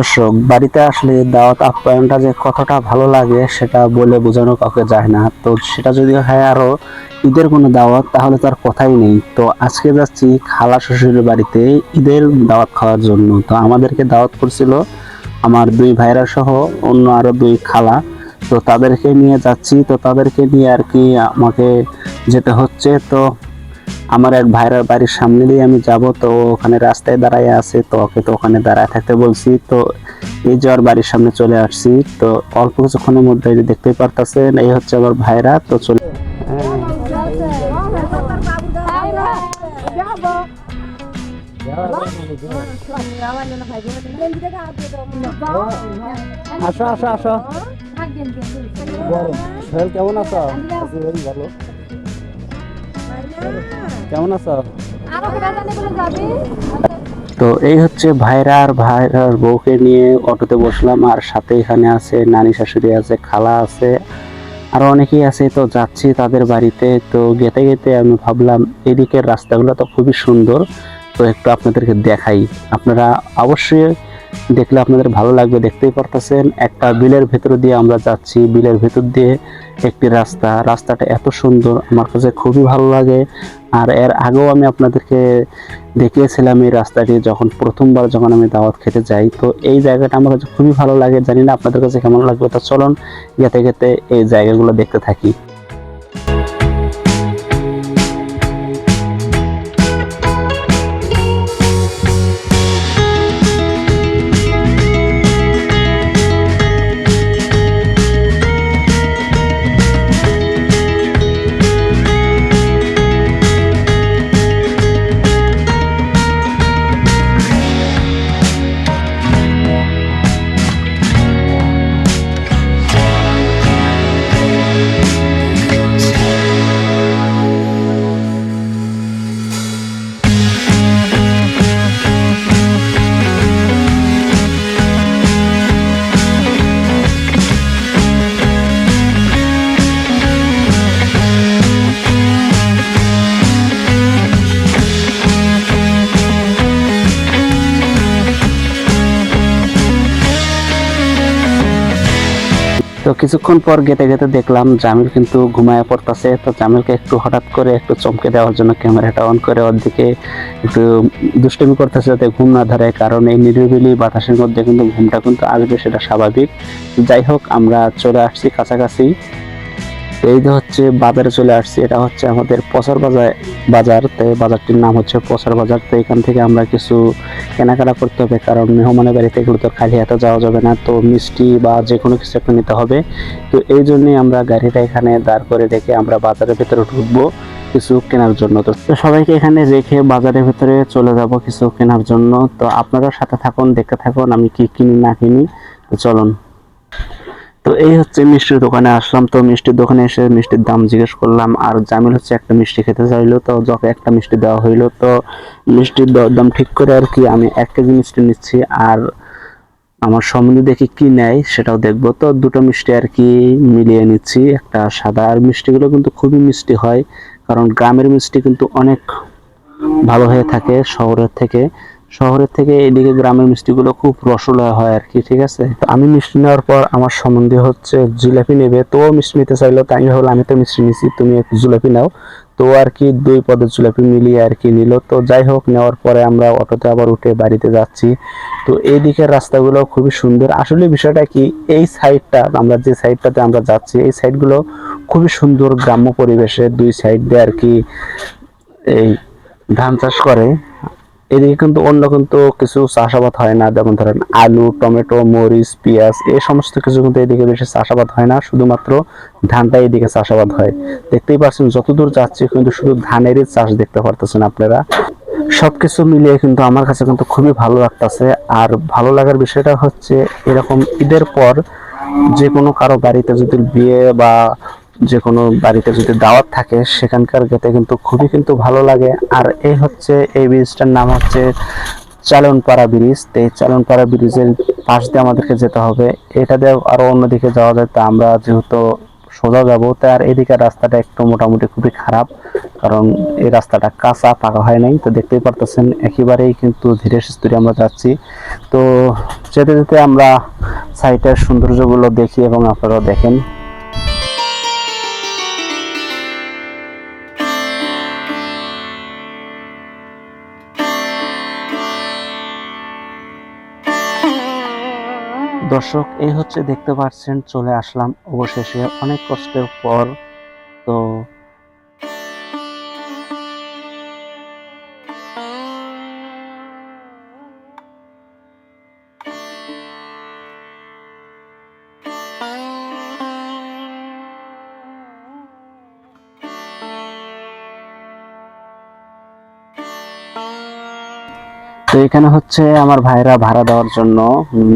দর্শক, বাড়িতে আসলে দাওয়াত আপ্যায়নটা যে কতটা ভালো লাগে সেটা বলে বোঝানো কাউকে যায় না। তো সেটা যদি হয় আরও ঈদের কোনো দাওয়াত, তাহলে তার কথাই নেই। তো আজকে যাচ্ছি খালা শ্বশুরের বাড়িতে ঈদের দাওয়াত খাওয়ার জন্য। তো আমাদেরকে দাওয়াত করছিল আমার দুই ভাইরা সহ অন্য আরও দুই খালা। তো তাদেরকে নিয়ে যাচ্ছি। তো তাদেরকে নিয়ে আর কি আমাকে যেতে হচ্ছে। তো আমার এক ভাইরার বাড়ির সামনে দিয়ে আমি যাব তো ওখানে রাস্তায় দাঁড়ায় আছে তো ওকে তো ওখানে দাঁড়ায় থাকতে বলছি। তো এই যে ওর বাড়ির সামনে চলে আসছি তো অল্প কিছুক্ষণের মধ্যে দেখতেই পারতেছেন এই হচ্ছে আমার ভাইরা তো চলে আসো আসো আসো। কেমন আছো ভালো। কেমন আছো? তো এই হচ্ছে ভাইরা আর ভাইরার বউকে নিয়ে অটোতে বসলাম, আর সাথে এখানে আছে, নানি শাশুড়ি আছে, খালা আছে, আরও অনেকেই আছে। তো যাচ্ছি তাদের বাড়িতে। তো গেতে গেতে আমি ভাবলাম, এদিকের রাস্তাগুলো তো খুবই সুন্দর, তো একটু আপনাদেরকে দেখাই। আপনারা অবশ্যই দেখলে আপনাদের ভালো লাগবে, দেখতেই পারতেছেন। একটা বিলের ভেতর দিয়ে আমরা যাচ্ছি। বিলের ভেতর দিয়ে একটি রাস্তা। রাস্তাটা এত সুন্দর, আমার কাছে খুবই ভালো লাগে। আর এর আগেও আমি আপনাদেরকে দেখিয়েছিলাম এই রাস্তাটি যখন প্রথমবার যখন আমি দাওয়াত খেতে যাই। তো এই জায়গাটা আমার কাছে খুবই ভালো লাগে। জানি না আপনাদের কাছে কেমন লাগবে। তো চলুন গেতে গেতে এই জায়গাগুলো দেখতে থাকি। তো কিছুক্ষণ পর গেতে গেতে দেখলাম জামিল কিন্তু ঘুমায় পড়তেছে। তো জামিলকে একটু হঠাৎ করে একটু চমকে দেওয়ার জন্য ক্যামেরাটা অন করে ওর দিকে একটু দুষ্টমি করতেছে যাতে ঘুম না ধরে, কারণ এই নিরিবিলি বাতাসের মধ্যে কিন্তু ঘুমটা কিন্তু আসবে, সেটা স্বাভাবিক। যাই হোক, আমরা চলে আসছি কাছাকাছি। এই যে হচ্ছে বাজারে চলে আসছি, এটা হচ্ছে আমাদের পচার বাজার বাজার। তো বাজারটির নাম হচ্ছে পচার বাজার। তো এখান থেকে আমরা কিছু কেনাকাটা করতে হবে, কারণ মেহমানের বাড়িতে এগুলো তো খালি হাতে যাওয়া যাবে না। তো মিষ্টি বা যে কোনো কিছু একটা নিতে হবে। তো এই জন্যই আমরা গাড়িটা এখানে দাঁড় করে রেখে আমরা বাজারের ভেতরে ঢুকবো কিছু কেনার জন্য। তো সবাইকে এখানে রেখে বাজারের ভেতরে চলে যাব কিছু কেনার জন্য। তো আপনারা সাথে থাকুন, দেখতে থাকুন, আমি কি কিনি না কিনি। চলুন। তো এই হচ্ছে মিষ্টির দোকানে আসলাম। তো মিষ্টির দোকানে এসে মিষ্টির দাম জিজ্ঞেস করলাম, আর জামিল হচ্ছে একটা মিষ্টি খেতে চাইলো, তো যখন একটা মিষ্টি দেওয়া হইল। তো মিষ্টির দাম ঠিক করে আর কি আমি এক কেজি মিষ্টি নিচ্ছি, আর আমার সম্বন্ধে দেখি কি নেয় সেটাও দেখব। তো দুটো মিষ্টি আর কি মিলিয়ে নিচ্ছি, একটা সাদা। আর মিষ্টিগুলো কিন্তু খুবই মিষ্টি হয়, কারণ গ্রামের মিষ্টি কিন্তু অনেক ভালো হয়ে থাকে শহরের থেকে। শহরের থেকে এদিকে গ্রামের মিষ্টিগুলো খুব রসলয় হয় আর কি, ঠিক আছে? তো আমি মিষ্টি নেওয়ার পর আমার সম্বন্ধে হচ্ছে জিলাপি নেবে, তো মিষ্টি নিতে চাইলো, তাই ভাবলাম আমি তো মিষ্টি নিছি, তুমি একটু জিলাপি নাও। তো আর কি দুই পদের জিলাপি মিলিয়ে আর কি নিল, তো যাই হোক, নেওয়ার পরে আমরা অটোতে আবার উঠে বাড়িতে যাচ্ছি। তো এই দিকের রাস্তাগুলো খুবই সুন্দর। আসলে বিষয়টা কি, এই সাইডটা, আমরা যে সাইডটাতে আমরা যাচ্ছি, এই সাইডগুলো খুবই সুন্দর গ্রাম্য পরিবেশে দুই সাইড দিয়ে আর কি এই ধান চাষ করে। এদিকে কিন্তু অন্য কিন্তু কিছু চাষাবাদ হয় না, যেমন ধরেন আলু, টমেটো, মরিচ, পেঁয়াজ, এই সমস্ত কিছু কিন্তু এদিকে বেশি চাষাবাদ হয় না, শুধুমাত্র ধানটাই এদিকে চাষাবাদ হয়। দেখতেই পাচ্ছেন, যতদূর যাচ্ছি কিন্তু শুধু ধানেরই চাষ দেখতে পারতেছেন আপনারা। সব কিছু মিলিয়ে কিন্তু আমার কাছে কিন্তু খুবই ভালো লাগতেছে। আর ভালো লাগার বিষয়টা হচ্ছে, এরকম ঈদের পর যে কোনো কারও বাড়িতে যদি বিয়ে বা যে কোনো বাড়িতে যদি দাওয়াত থাকে, সেখানকার গেতে কিন্তু খুবই কিন্তু ভালো লাগে। আর এই হচ্ছে, এই ব্রিজটার নাম হচ্ছে চালনপাড়া ব্রিজ। তো এই চালনপাড়া ব্রিজের পাশ দিয়ে আমাদেরকে যেতে হবে। এটা দিয়ে আরও অন্যদিকে যাওয়া যায়, তো আমরা যেহেতু সোজা যাব, তো আর এদিকে রাস্তাটা একটু মোটামুটি খুবই খারাপ। কারণ এই রাস্তাটা কাঁচা, পাকা হয় নাই। তো দেখতেই পারতেছেন, একেবারেই কিন্তু ধীরে সুস্থিরে আমরা যাচ্ছি। তো যেতে যেতে আমরা সাইটের সৌন্দর্যগুলো দেখি এবং আপনারাও দেখেন। দর্শক এই হচ্ছে দেখতে পাচ্ছেন চলে আসলাম অবশেষে অনেক কষ্টের পর। তো এখানে হচ্ছে আমার ভাইরা ভাড়া দেওয়ার জন্য,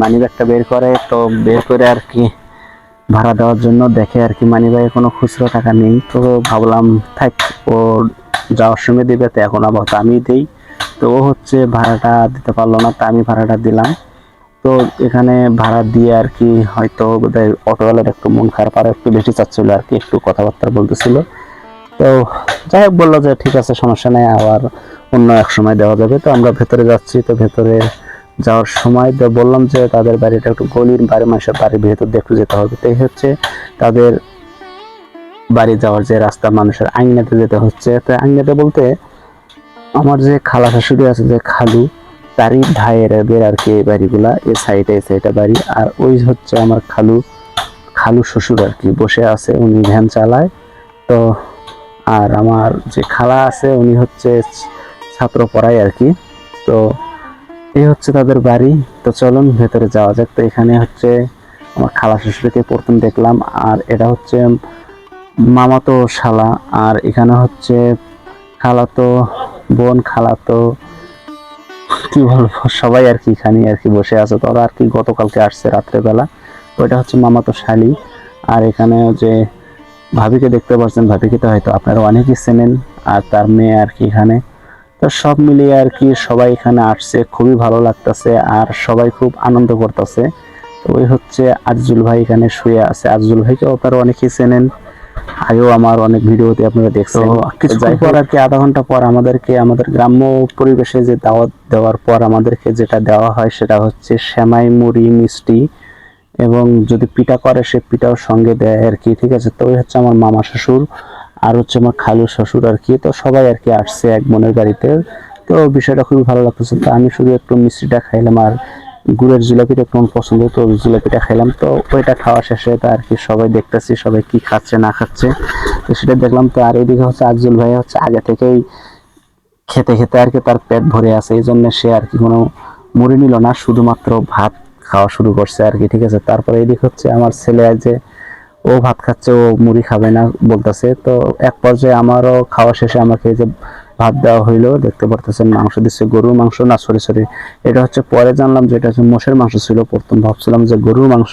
মানি ব্যাগটা বের করে, তো বের করে আর কি ভাড়া দেওয়ার জন্য দেখে আর কি মানি ব্যাগে কোনো খুচরো টাকা নেই। তো ভাবলাম, থাক, ও যাওয়ার সময় দিবে, তো এখন আবার তো আমি দিই। তো ও হচ্ছে ভাড়াটা দিতে পারল না, তা আমি ভাড়াটা দিলাম। তো এখানে ভাড়া দিয়ে আর কি হয়তো বোধহয় অটোওয়ালার একটু মন খারাপ, আর একটু বেশি চাচ্ছিল আর কি, একটু কথাবার্তা বলতেছিল। তো যাই হোক, বলল যে ঠিক আছে, সমস্যা নেই, আবার অন্য এক সময় দেওয়া যাবে। তো আমরা ভেতরে যাচ্ছি, তো ভেতরে যাওয়ার সময় তো বললাম যে তাদের বাড়িটা একটু গলির বাড়ি মানুষের বাড়ির ভেতর একটু যেতে হবে। তো এই হচ্ছে তাদের বাড়ি যাওয়ার যে রাস্তা, মানুষের আইনাতে যেতে হচ্ছে। তো আইনাতে বলতে আমার যে খালা শাশুড়ি আছে, যে খালু, তারই ভাইয়ের এদের আর কি এই বাড়িগুলা এই সাইডে এই সাইডে বাড়ি। আর ওই হচ্ছে আমার খালু খালু শ্বশুর আর কি, বসে আছে, উনি ভ্যান চালায়। তো আর আমার যে খালা আছে, উনি হচ্ছে ছাত্র পড়ায় আর কি। তো এই হচ্ছে তাদের বাড়ি। তো চলুন ভেতরে যাওয়া যাক। তো এখানে হচ্ছে আমার খালা শ্বশুরকে প্রথম দেখলাম। আর এটা হচ্ছে মামাতো শালা। আর এখানে হচ্ছে খালাতো বোন, খালাতো কি বলব, সবাই আর কি এখানে আর কি বসে আছে। তো আর কি গতকালকে আসছে রাত্রেবেলা। ওইটা হচ্ছে মামাতো শালি। আর এখানে যে ভাবিকে দেখতে পাচ্ছেন, ভাবিকে তো হয়তো আপনারা অনেকেই চেনেন। আর তার মেয়ে আর কি এখানে। তো সব মিলিয়ে আর কি সবাই এখানে আসছে খুবই ভালো লাগতেছে আর সবাই খুব আনন্দ করতেছে। তো ওই হচ্ছে আজিজুল ভাই এখানে শুয়ে আছে। আজিজুল ভাইকে আপনারা অনেকেই চেনেন আগেও আমার অনেক ভিডিওতে আপনারা দেখছেন। কিছু পর আর কি আধা ঘণ্টা পর আমাদেরকে আমাদের গ্রাম্য পরিবেশে যে দাওয়াত দেওয়ার পর আমাদেরকে যেটা দেওয়া হয় সেটা হচ্ছে সেমাই মুড়ি মিষ্টি এবং যদি পিঠা করে সে পিঠাও সঙ্গে দেয় আর কি ঠিক আছে? তো ওই হচ্ছে আমার মামা শ্বশুর। আর হচ্ছে আমার খালু শ্বশুর আর কি, তো সবাই আর কি আসছে এক বোনের বাড়িতে। তো বিষয়টা খুবই ভালো লাগতেছে। তো আমি শুধু একটু মিষ্টিটা খাইলাম আর গুড়ের জিলাপিটা একটু পছন্দ, তো জিলাপিটা খাইলাম। তো ওইটা খাওয়া শেষে তো আর কি সবাই দেখতেছি সবাই কি খাচ্ছে, না খাচ্ছে। তো সেটা দেখলাম তো আর এদিকে হচ্ছে আজুল ভাই হচ্ছে আগে থেকেই খেতে খেতে আর কি তার পেট ভরে আছে। এই জন্য সে আর কি কোনো মুড়ি নিল না, শুধুমাত্র ভাত খাওয়া শুরু করছে আর কি, ঠিক আছে। তারপরে এদিক হচ্ছে আমার ছেলে যে ও ভাত খাচ্ছে, ও মুড়ি খাবে না বলতেছে। তো এক পর্যায়ে আমারও খাওয়া শেষে আমাকে যে ভাত দেওয়া হইল, দেখতে পারতেছেন মাংস দিচ্ছে, গরুর মাংস। না সরি সরি এটা হচ্ছে পরে জানলাম যে এটা হচ্ছে মোষের মাংস ছিল, প্রথম ভাবছিলাম যে গরুর মাংস।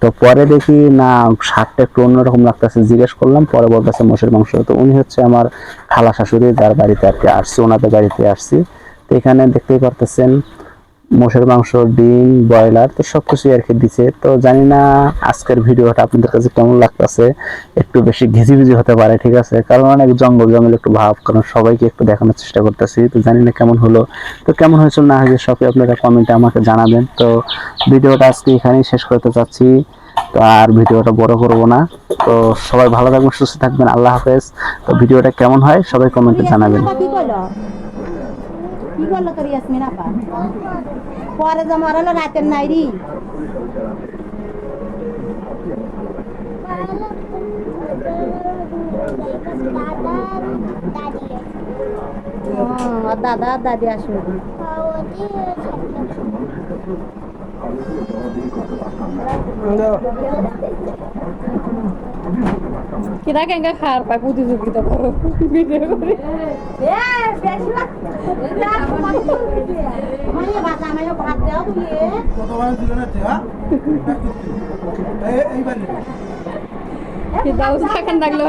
তো পরে দেখি না, স্বাদটা একটু অন্যরকম লাগতেছে, জিজ্ঞেস করলাম, পরে বলতেছে মোষের মাংস। তো উনি হচ্ছে আমার খালা শাশুড়ি, যার বাড়িতে আর কি আসছি, ওনাদের বাড়িতে আসছি। তো এখানে দেখতেই পারতেছেন মোষের মাংস, ডিম, ব্রয়লার, তো সব কিছুই আর কি দিছে। তো জানি না আজকের ভিডিওটা আপনাদের কাছে কেমন লাগতেছে, একটু বেশি ঘিজি ভিজি হতে পারে, ঠিক আছে? কারণ অনেক জঙ্গল জঙ্গল একটু ভাব, কারণ সবাইকে একটু দেখানোর চেষ্টা করতেছি। তো জানি না কেমন হলো, তো কেমন হয়েছিল না হয়েছে, সবই আপনারা কমেন্টে আমাকে জানাবেন। তো ভিডিওটা আজকে এখানেই শেষ করতে চাচ্ছি। তো আর ভিডিওটা বড় করব না। তো সবাই ভালো থাকবেন, সুস্থ থাকবেন, আল্লাহ হাফেজ। তো ভিডিওটা কেমন হয়, সবাই কমেন্টে জানাবেন। কি করল তোর ইয়াসমিন আপা? পরে যে মরালো রাতের নাইরি। ওর দাদা আর দাদি আসবে কিরা কেঙ্গা খাওয়ার পায় প্রতিযোগিতা করো ভিডিও করে ভাত দেওয়া তুমি কি দাও থাকেন থাকলে